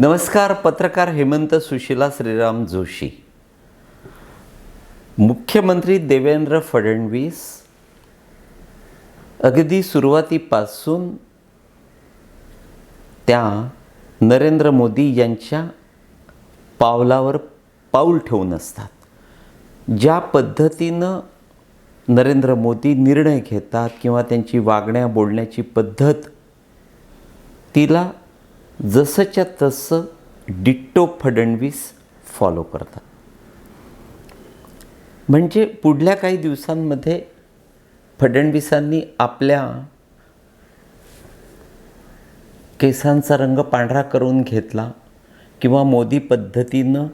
नमस्कार पत्रकार हेमंत सुशिला श्रीराम जोशी. मुख्यमंत्री देवेंद्र फडणवीस अगदी सुरुवातीपासून त्या नरेंद्र मोदी यांच्या पावलावर पाऊल ठेवून असतात. ज्या पद्धतीनं नरेंद्र मोदी निर्णय घेतात किंवा त्यांची वागण्या बोलण्याची पद्धत तिला जसंच्या तसं डिट्टो फडणवीस फॉलो करतात. म्हणजे पुढल्या काही दिवसांमध्ये फडणवीसांनी आपल्या केसांचा रंग पांढरा करून घेतला किंवा मोदी पद्धतीनं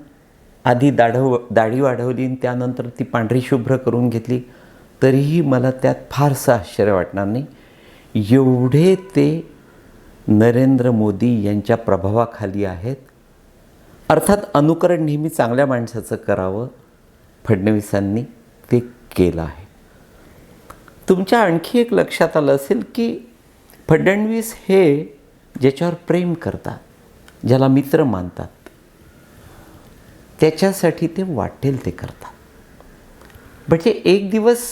आधी दाढव दाढी वाढवली आणि त्यानंतर ती पांढरी शुभ्र करून घेतली तरीही मला त्यात फारसं आश्चर्य वाटणार नाही. एवढे ते नरेंद्र मोदी यांच्या प्रभावाखाली आहेत. अर्थात अनुकरण नेहमी चांगल्या माणसाचं करावं फडणवीसांनी ते केलं आहे. तुमच्या आणखी एक लक्षात आलं असेल की फडणवीस हे ज्याच्यावर प्रेम करतात ज्याला मित्र मानतात त्याच्यासाठी ते वाटेल ते करतात. म्हणजे एक दिवस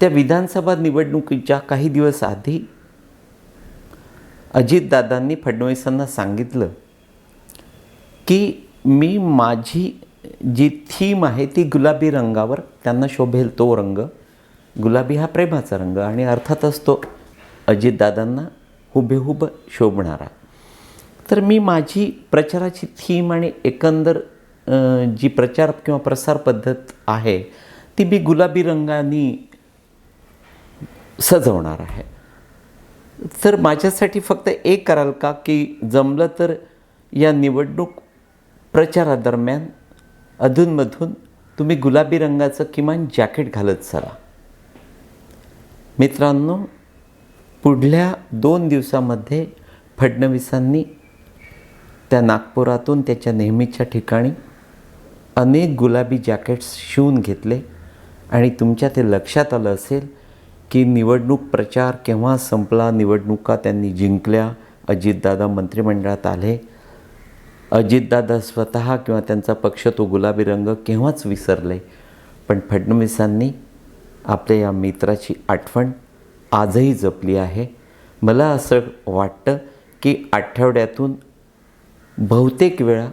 त्या विधानसभा निवडणुकीच्या काही दिवस आधी अजितदादांनी फडणवीसांना सांगितलं की मी माझी जी थीम आहे ती गुलाबी रंगावर त्यांना शोभेल तो रंग. गुलाबी हा प्रेमाचा रंग आणि अर्थातच तो अजितदादांना हुबेहूब शोभणारा. तर मी माझी प्रचाराची थीम आणि एकंदर जी प्रचार किंवा प्रसार पद्धत आहे ती मी गुलाबी रंगाने सजवणार आहे. तर माझ्यासाठी फक्त एक कराल का की जमलं तर या निवडणूक प्रचारादरम्यान अधूनमधून तुम्ही गुलाबी रंगाचं किमान जॅकेट घालत चला. मित्रांनो पुढल्या दोन दिवसामध्ये फडणवीसांनी त्या नागपुरातून त्याच्या नेहमीच्या ठिकाणी अनेक गुलाबी जॅकेट्स शिवून घेतले आणि तुमच्या ते लक्षात आलं असेल की निवडणूक प्रचार केव्हा संपला? निवडणुका त्यांनी जिंकल्या. अजितदादा मंत्रिमंडळात आले. अजितदादा स्वतः किंवा त्यांचा पक्ष तो गुलाबी रंग केव्हाच विसरले? पण फडणवीसांनी आपल्या या मित्राची आठवण आजही जपली आहे. मला असं वाटतं की आठवड्यातून बहुतेक वेळा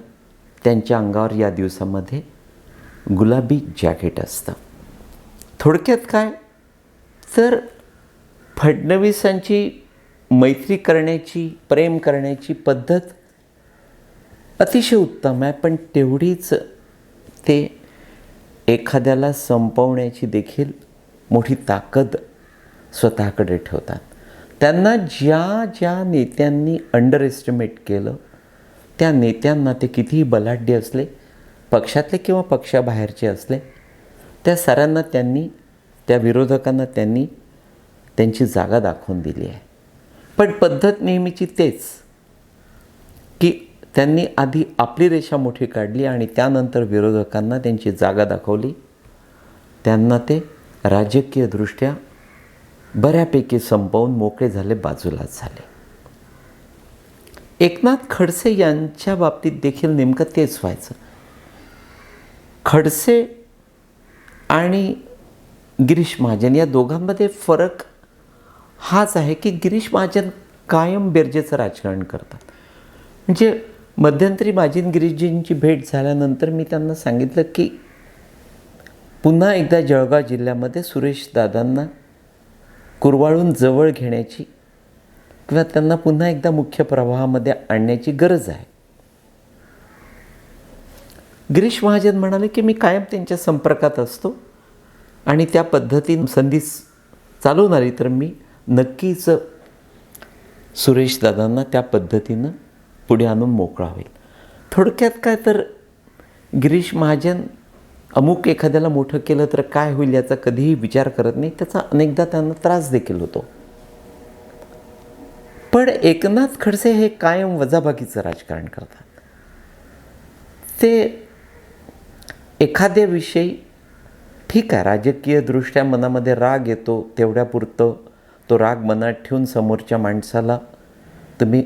त्यांच्या अंगावर या दिवसामध्ये गुलाबी जॅकेट असतं. थोडक्यात काय? तर फडणवीसांची मैत्री करण्याची प्रेम करण्याची पद्धत अतिशय उत्तम आहे पण तेवढीच ते एखाद्याला संपवण्याची देखील मोठी ताकद स्वतःकडे ठेवतात. त्यांना ज्या ज्या नेत्यांनी अंडर एस्टिमेट केलं त्या नेत्यांना ते कितीही बलाढ्य असले पक्षातले किंवा पक्षाबाहेरचे असले त्या साऱ्यांना त्यांनी त्या विरोधकांना त्यांनी त्यांची जागा दाखवून दिली आहे. पण पद्धत नेहमीची तेच की त्यांनी आधी आपली रेषा मोठी काढली आणि त्यानंतर विरोधकांना त्यांची जागा दाखवली. त्यांना ते राजकीयदृष्ट्या बऱ्यापैकी संपवून मोकळे झाले बाजूलाच झाले. एकनाथ खडसे यांच्या बाबतीत देखील नेमकं तेच व्हायचं. खडसे आणि गिरीश महाजन या दोघांमध्ये फरक हाच आहे की गिरीश महाजन कायम बेरजेचं राजकारण करतात. म्हणजे मध्यंतरी माझी गिरीशजींची भेट झाल्यानंतर मी त्यांना सांगितलं की पुन्हा एकदा जळगाव जिल्ह्यामध्ये सुरेश दादांना कुरवाळून जवळ घेण्याची किंवा त्यांना पुन्हा एकदा मुख्य प्रवाहामध्ये आणण्याची गरज आहे. गिरीश महाजन म्हणाले की मी कायम त्यांच्या संपर्कात असतो. आणि त्या पद्धतीनं संधी चालून आली तर मी नक्कीच सुरेश दादांना त्या पद्धतीनं पुढे आणून मोकळा होईल. थोडक्यात काय तर गिरीश महाजन अमुक एखाद्याला मोठं केलं तर काय होईल याचा कधीही विचार करत नाही. त्याचा अनेकदा त्यांना त्रास देखील होतो. पण एकनाथ खडसे हे कायम वजाबाकीचं राजकारण करतात. ते एखाद्याविषयी ठीक आहे राजकीयदृष्ट्या मनामध्ये राग येतो तेवढ्यापुरतं तो राग मनात ठेवून समोरच्या माणसाला तुम्ही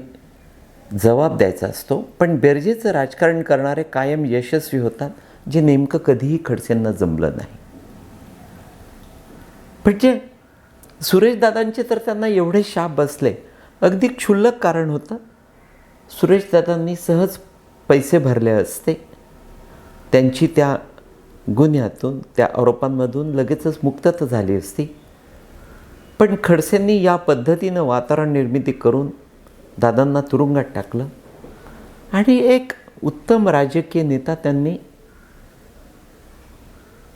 जबाब द्यायचा असतो. पण बेरजेचं राजकारण करणारे कायम यशस्वी होतात जे नेमकं कधीही खडसेंना जमलं नाही. म्हणजे सुरेशदादांचे तर त्यांना एवढे शाप बसले. अगदी क्षुल्लक कारण होतं. सुरेशदादांनी सहज पैसे भरले असते. त्यांची त्या गुन्ह्यातून त्या आरोपांमधून लगेचच मुक्तता झाली असती. पण खडसेंनी या पद्धतीनं वातावरण निर्मिती करून दादांना तुरुंगात टाकलं. आणि एक उत्तम राजकीय नेता त्यांनी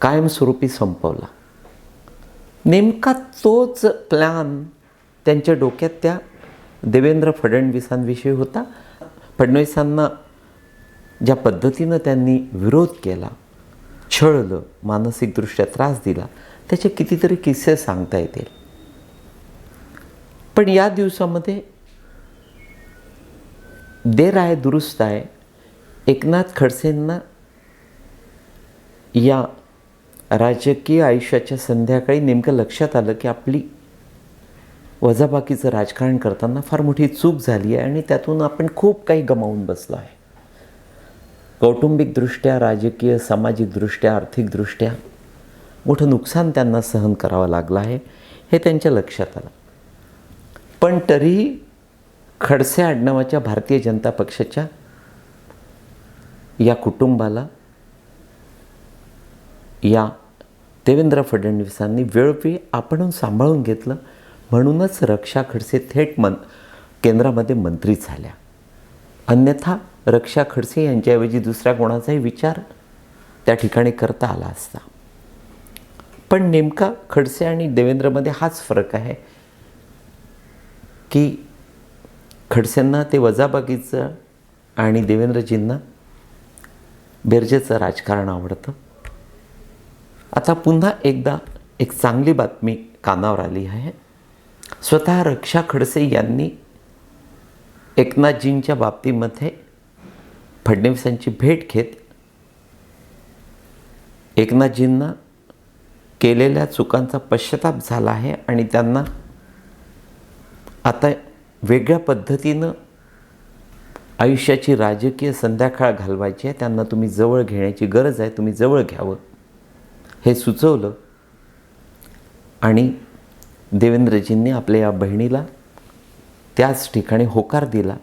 कायमस्वरूपी संपवला. नेमका तोच प्लॅन त्यांच्या डोक्यात त्या देवेंद्र फडणवीसांविषयी होता. फडणवीसांना ज्या पद्धतीनं त्यांनी विरोध केला छळलं मानसिकदृष्ट्या त्रास दिला त्याचे कितीतरी किस्से सांगता येतील. पण या दिवसामध्ये देर आहे दुरुस्त आहे. एकनाथ खडसेंना या राजकीय आयुष्याच्या संध्याकाळी नेमकं लक्षात आलं की आपली वजाबाकीचं राजकारण करताना फार मोठी चूक झाली आहे आणि त्यातून आपण खूप काही गमावून बसलो आहे. कौटुंबिकदृष्ट्या राजकीय सामाजिकदृष्ट्या आर्थिकदृष्ट्या मोठं नुकसान त्यांना सहन करावं लागलं आहे हे त्यांच्या लक्षात आलं. पण तरीही खडसे आडनावाच्या भारतीय जनता पक्षाच्या या कुटुंबाला या देवेंद्र फडणवीसांनी वेळोवेळी आपण सांभाळून घेतलं म्हणूनच रक्षा खडसे थेट मन केंद्रामध्ये मंत्री झाल्या. अन्यथा रक्षा खडसे यांच्याऐवजी दुसऱ्या कोणाचाही विचार त्या ठिकाणी करता आला असता. पण नेमका खडसे आणि देवेंद्रमध्ये हाच फरक आहे की खडसेंना ते वजाबाकीचं आणि देवेंद्रजींना बेरजेचं राजकारण आवडतं. आता पुन्हा एकदा एक चांगली बातमी कानावर आली आहे. स्वतः रक्षा खडसे यांनी एकनाथजींच्या बाबतीमध्ये फडणवीसांची भेट घेत एकनाथजींना केलेल्या चुकांचा पश्चाताप झाला आहे आणि त्यांना आता वेगळ्या पद्धतीनं आयुष्याची राजकीय संध्याकाळ घालवायची आहे. त्यांना तुम्ही जवळ घेण्याची गरज आहे. तुम्ही जवळ घ्यावं. हे सुचवलं. आणि देवेंद्रजींनी आपल्या या बहिणीला त्याच ठिकाणी होकार दिला.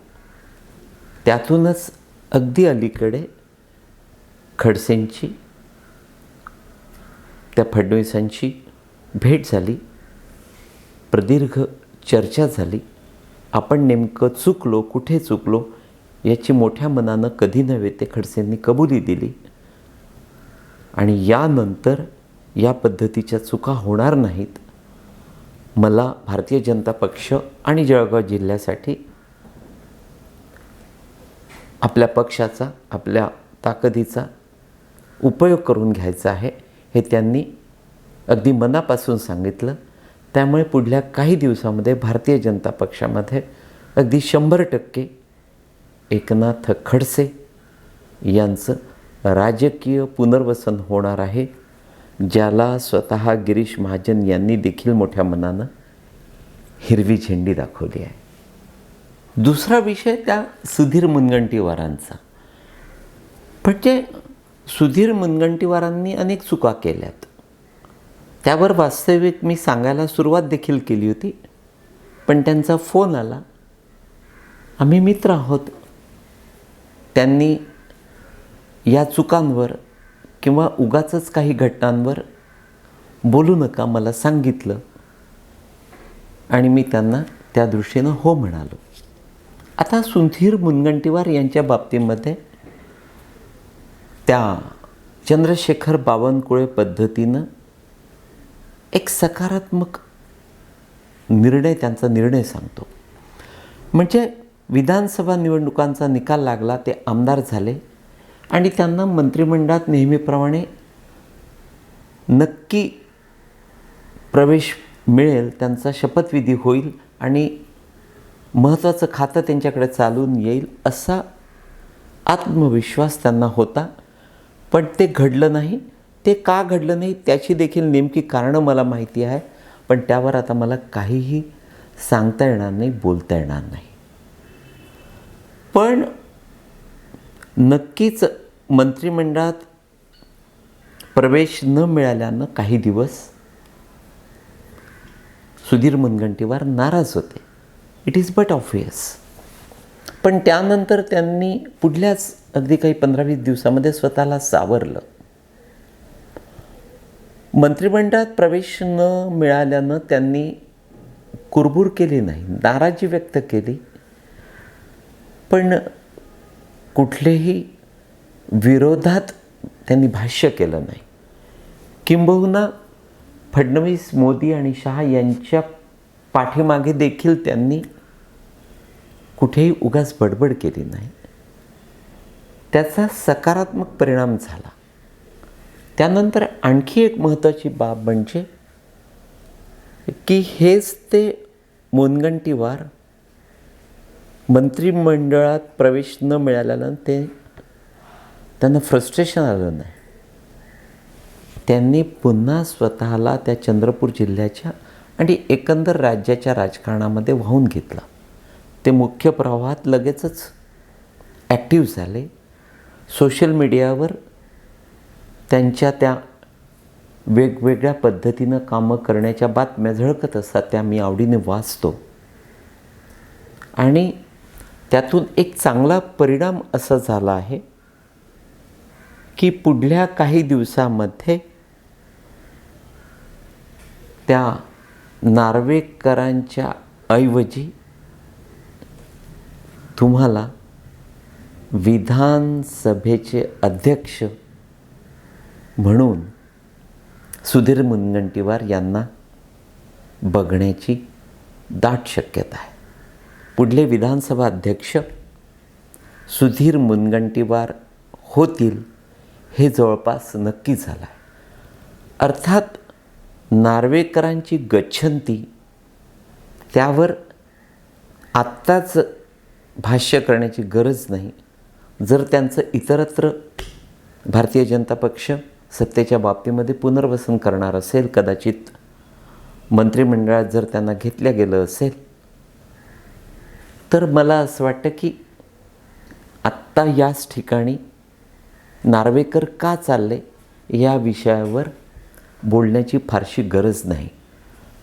त्यातूनच अगदी अलीकडे खडसेंची त्या फडणवीसांची भेट झाली प्रदीर्घ चर्चा झाली. आपण नेमकं चुकलो कुठे चुकलो याची मोठ्या मनानं कधी नव्हे ते खडसेंनी कबुली दिली. आणि यानंतर या पद्धतीच्या चुका होणार नाहीत. मला भारतीय जनता पक्ष आणि जळगाव जिल्ह्यासाठी आपल्या पक्षाचा आपल्या ताकदीचा उपयोग करून घ्यायचा आहे हे त्यांनी अगदी मनापासून सांगितलं. त्यामुळे पुढल्या काही दिवसामध्ये भारतीय जनता पक्षामध्ये अगदी शंभर टक्के एकनाथ खडसे यांचं राजकीय पुनर्वसन होणार आहे ज्याला स्वतः गिरीश महाजन यांनी देखील मोठ्या मनानं हिरवी झेंडी दाखवली आहे. दुसरा विषय त्या सुधीर मुनगंटीवारांचा. म्हणजे सुधीर मुनगंटीवारांनी अनेक चुका केल्यात. त्यावर वास्तविक मी सांगायला सुरुवात देखील केली होती पण त्यांचा फोन आला. आम्ही मित्र आहोत. त्यांनी या चुकांवर किंवा उगाच काही घटनांवर बोलू नका मला सांगितलं. आणि मी त्यांना त्या दृष्टीनं हो म्हणालो. आता सुधीर मुनगंटीवार यांच्या बाबतीमध्ये त्या चंद्रशेखर बावनकुळे पद्धतीनं एक सकारात्मक निर्णय त्यांचा निर्णय सांगतो. म्हणजे विधानसभा निवडणुकांचा निकाल लागला ते आमदार झाले आणि त्यांना मंत्रिमंडळात नेहमीप्रमाणे नक्की प्रवेश मिळेल त्यांचा शपथविधी होईल आणि महत्त्वाचं खातं त्यांच्याकडे चालून येईल असा आत्मविश्वास त्यांना होता. पण ते घडलं नाही. ते का घडलं नाही त्याची देखील नेमकी कारणं मला माहिती आहे. पण त्यावर आता मला काहीही सांगता येणार नाही बोलता येणार नाही. पण नक्कीच मंत्रिमंडळात प्रवेश न मिळाल्यानं काही दिवस सुधीर मुनगंटीवार नाराज होते. इट इज बट ऑफियस पण त्यानंतर त्यांनी पुढल्याच अगदी काही पंधरा वीस दिवसामध्ये स्वतःला सावरलं. मंत्रिमंडळात प्रवेश न मिळाल्यानं त्यांनी कुरबूर केली नाही नाराजी व्यक्त केली. पण कुठलेही विरोधात त्यांनी भाष्य केलं नाही. किंबहुना फडणवीस मोदी आणि शहा यांच्या पाठीमागे देखील त्यांनी कुठेही उगाच बडबड केली नाही. त्याचा सकारात्मक परिणाम झाला. त्यानंतर आणखी एक महत्त्वाची बाब म्हणजे की हेच ते मुनगंटीवार मंत्रिमंडळात प्रवेश न मिळाल्यानं ते त्यांना फ्रस्ट्रेशन आलं नाही. त्यांनी पुन्हा स्वतःला त्या चंद्रपूर जिल्ह्याच्या आणि एकंदर राज्याच्या राजकारणामध्ये वाहून घेतलं. ते मुख्य प्रवाहात लगेचच ॲक्टिव्ह झाले. सोशल मीडियावर त्यांच्या त्या वेगवेगळ्या पद्धतीनं कामं करण्याच्या बातम्या झळकत असतात त्या मी आवडीने वाचतो. आणि त्यातून एक चांगला परिणाम असा झाला आहे की पुढल्या काही दिवसामध्ये त्या नार्वेकरांच्या ऐवजी तुम्हाला विधानसभेचे अध्यक्ष म्हणून सुधीर मुनगंटीवार यांना बघण्याची दाट शक्यता आहे. पुढले विधानसभा अध्यक्ष सुधीर मुनगंटीवार होतील हे जवळपास नक्की झालं आहे अर्थात नार्वेकरांची गच्छंती त्यावर आत्ताच भाष्य करण्याची गरज नाही. जर त्यांचं इतरत्र भारतीय जनता पक्ष सत्तेच्या बाबतीमध्ये पुनर्वसन करणार असेल कदाचित मंत्रिमंडळात जर त्यांना घेतल्या गेलं असेल तर मला असं वाटतं की आत्ता याच ठिकाणी नार्वेकर का चालले या विषयावर बोलण्याची फारशी गरज नाही.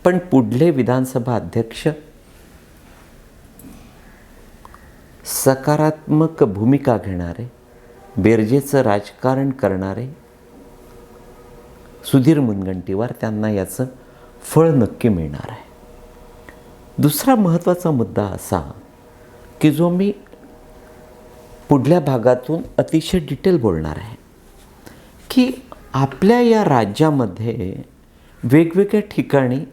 पण पुढले विधानसभा अध्यक्ष सकारात्मक भूमिका घेणारे बेरजेचं राजकारण करणारे सुधीर मुनगंटीवार त्यांना याचं फळ नक्की मिळणार आहे. दुसरा महत्त्वाचा मुद्दा असा की जो मी पुढल्या भागातून अतिशय डिटेल बोलणार आहे की आपल्या या राज्यामध्ये वेगवेगळ्या ठिकाणी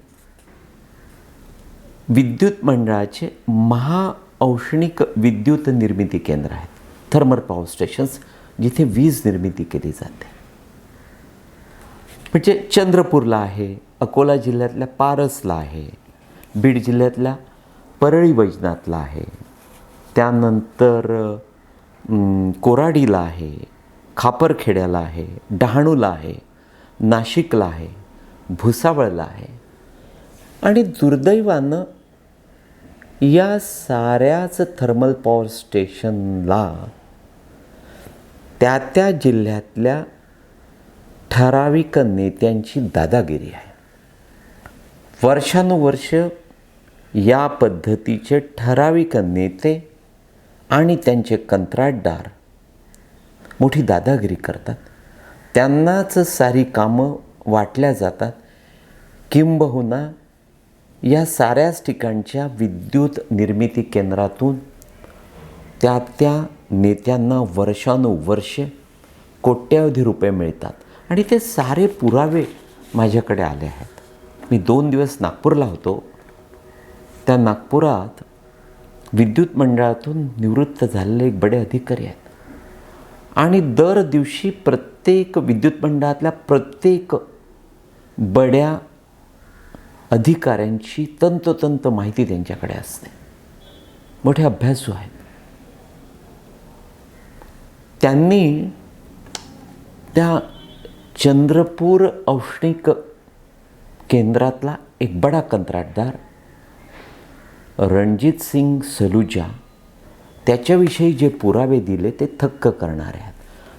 विद्युत मंडळाचे महा औष्णिक विद्युत निर्मिती केंद्र आहेत. थर्मल पॉवर स्टेशन्स जिथे वीज निर्मिती केली जाते. म्हणजे चंद्रपूरला आहे अकोला जिल्ह्यातल्या पारसला आहे बीड जिल्ह्यातल्या परळी वैजनाथला आहे. त्यानंतर कोराडीला आहे खापरखेड्याला आहे डहाणूला आहे नाशिकला आहे भुसावळला आहे. आणि दुर्दैवानं या साऱ्याच थर्मल पॉवर स्टेशनला त्या त्या जिल्ह्यातल्या ठराविक नेत्यांची दादागिरी आहे. वर्षानुवर्ष या पद्धतीचे ठराविक नेते आणि त्यांचे कंत्राटदार मोठी दादागिरी करतात. त्यांनाच सारी कामं वाटल्या जातात. किंबहुना या साऱ्याच ठिकाणच्या विद्युत निर्मिती केंद्रातून त्या त्या नेत्यांना वर्षानुवर्षे कोट्यावधी रुपये मिळतात. आणि ते सारे पुरावे माझ्याकडे आले आहेत. मी दोन दिवस नागपूरला होतो. त्या नागपुरात विद्युत मंडळातून निवृत्त झालेले एक बडे अधिकारी आहेत. आणि दर दिवशी प्रत्येक विद्युत मंडळातल्या प्रत्येक बड्या अधिकाऱ्यांची तंतोतंत माहिती त्यांच्याकडे असते. मोठे अभ्यासू आहेत. त्यांनी त्या चंद्रपूर औष्णिक केंद्रातला एक बडा कंत्राटदार रणजित सिंग सलुजा त्याच्याविषयी जे पुरावे दिले ते थक्क करणारे आहेत.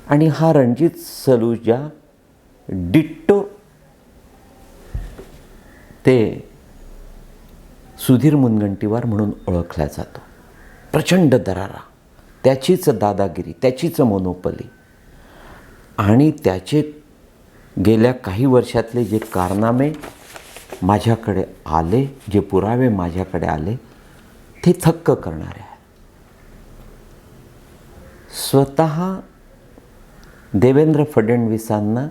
आणि हा रणजित सलुजा डिट्टो ते सुधीर मुनगंटीवार म्हणून ओळखला जातो. प्रचंड दरारा त्याचीच दादागिरी त्याचीच मोनोपली आणि त्याचे गेल्या काही वर्षातले जे कारनामे माझ्याकडे आले जे पुरावे माझ्याकडे आले ते थक्क करणारे आहेत. स्वतः देवेंद्र फडणवीसांना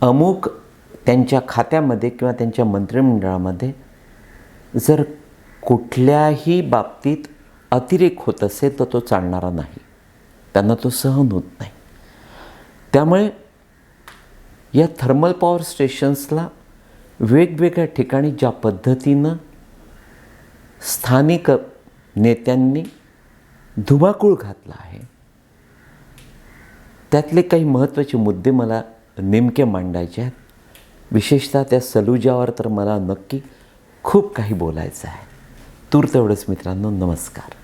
अमुक त्यांच्या खात्यामध्ये किंवा त्यांच्या मंत्रिमंडळामध्ये जर कुठल्याही बाबतीत अतिरेक होत असेल तर तो चालणारा नाही. त्यांना तो सहन होत नाही. त्यामुळे या थर्मल पॉवर स्टेशन्सला वेगवेगळ्या ठिकाणी ज्या पद्धतीनं स्थानिक नेत्यांनी धुमाकूळ घातला आहे त्यातले काही महत्त्वाचे मुद्दे मला नेमके मांडायचे आहेत. विशेषतः त्या सलुजावर तर मला नक्की खूप काही बोलायचं आहे. तूर्त एवढंच मित्रांनो नमस्कार.